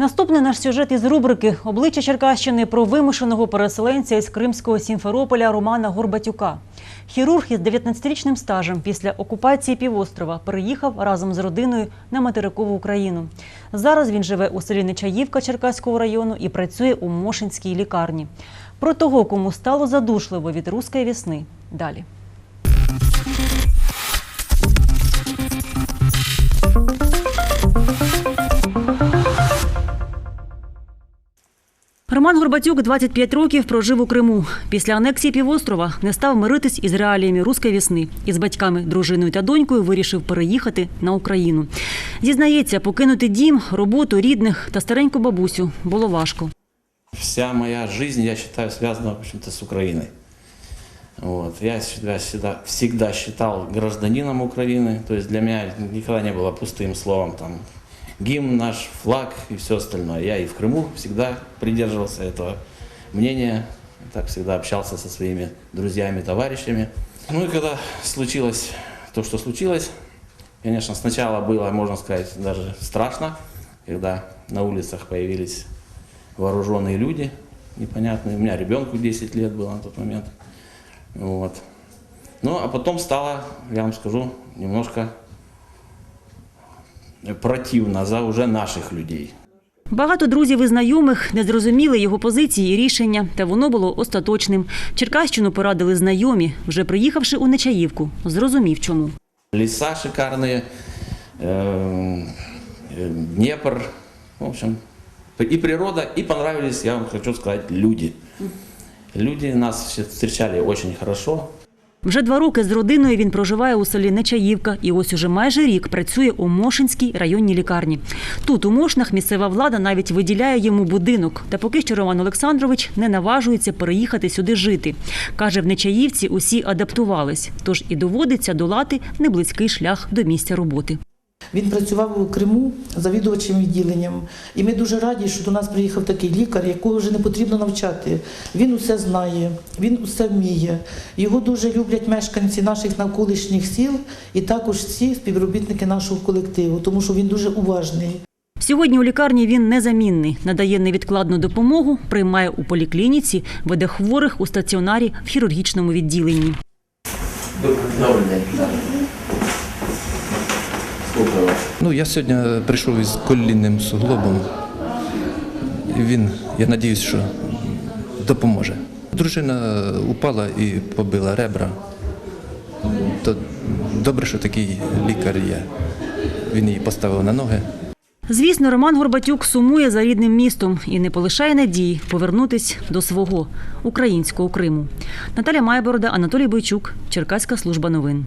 Наступний наш сюжет із рубрики Обличчя Черкащини про вимушеного переселенця із Кримського Сімферополя Романа Горбатюка. Хірург із 19-річним стажем після окупації півострова переїхав разом з родиною на материкову Україну. Зараз він живе у селі Нечаївка Черкаського району і працює у Мошинській лікарні. Про того, кому стало задушливо від руської весни. Далі. Роман Горбатюк 25 років прожив у Криму. Після анексії півострова не став миритись із реаліями руської весни. Із батьками, дружиною та донькою вирішив переїхати на Україну. Зізнається, покинути дім, роботу, рідних та стареньку бабусю було важко. Вся моя жизнь, я считаю, связана, в общем-то, с Украиной. Вот. Я себя всегда, всегда считал гражданином Украины, то есть для меня никогда не было пустым словом там гимн наш, флаг и все остальное. Я и в Крыму всегда придерживался этого мнения, так всегда общался со своими друзьями, товарищами. Ну и когда случилось то, что случилось, конечно, сначала было, можно сказать, даже страшно, когда на улицах появились вооруженные люди непонятные. У меня ребенку 10 лет было на тот момент. Вот. Ну, а потом стало, я вам скажу, немножко противно за уже наших людей. Багато друзів і знайомих не зрозуміли його позиції і рішення, та воно було остаточним. Черкащину порадили знайомі, вже приїхавши у Нечаївку. Зрозумів, чому. Леса шикарные, э, э, Днепр, в общем, и природа, и понравились, я вам хочу сказать, люди. Люди нас все встречали очень хорошо, Вже два роки з родиною він проживає у селі Нечаївка і ось уже майже рік працює у Мошинській районній лікарні. Тут у Мошнах місцева влада навіть виділяє йому будинок. Та поки що Роман Олександрович не наважується переїхати сюди жити. Каже, в Нечаївці усі адаптувались, тож і доводиться долати неблизький шлях до місця роботи. Він працював у Криму завідувачем відділенням. І ми дуже раді, що до нас приїхав такий лікар, якого вже не потрібно навчати. Він усе знає, він усе вміє. Його дуже люблять мешканці наших навколишніх сіл і також всі співробітники нашого колективу, тому що він дуже уважний. Сьогодні у лікарні він незамінний, надає невідкладну допомогу, приймає у поліклініці, веде хворих у стаціонарі в хірургічному відділенні. Добрый день. Ну, я сьогодні прийшов із колінним суглобом. Він, я сподіваюся, що допоможе. Дружина упала і побила ребра. То добре, що такий лікар є. Він її поставив на ноги. Звісно, Роман Горбатюк сумує за рідним містом і не полишає надії повернутись до свого українського Криму. Наталя Майборода, Анатолій Бойчук, Черкаська служба новин.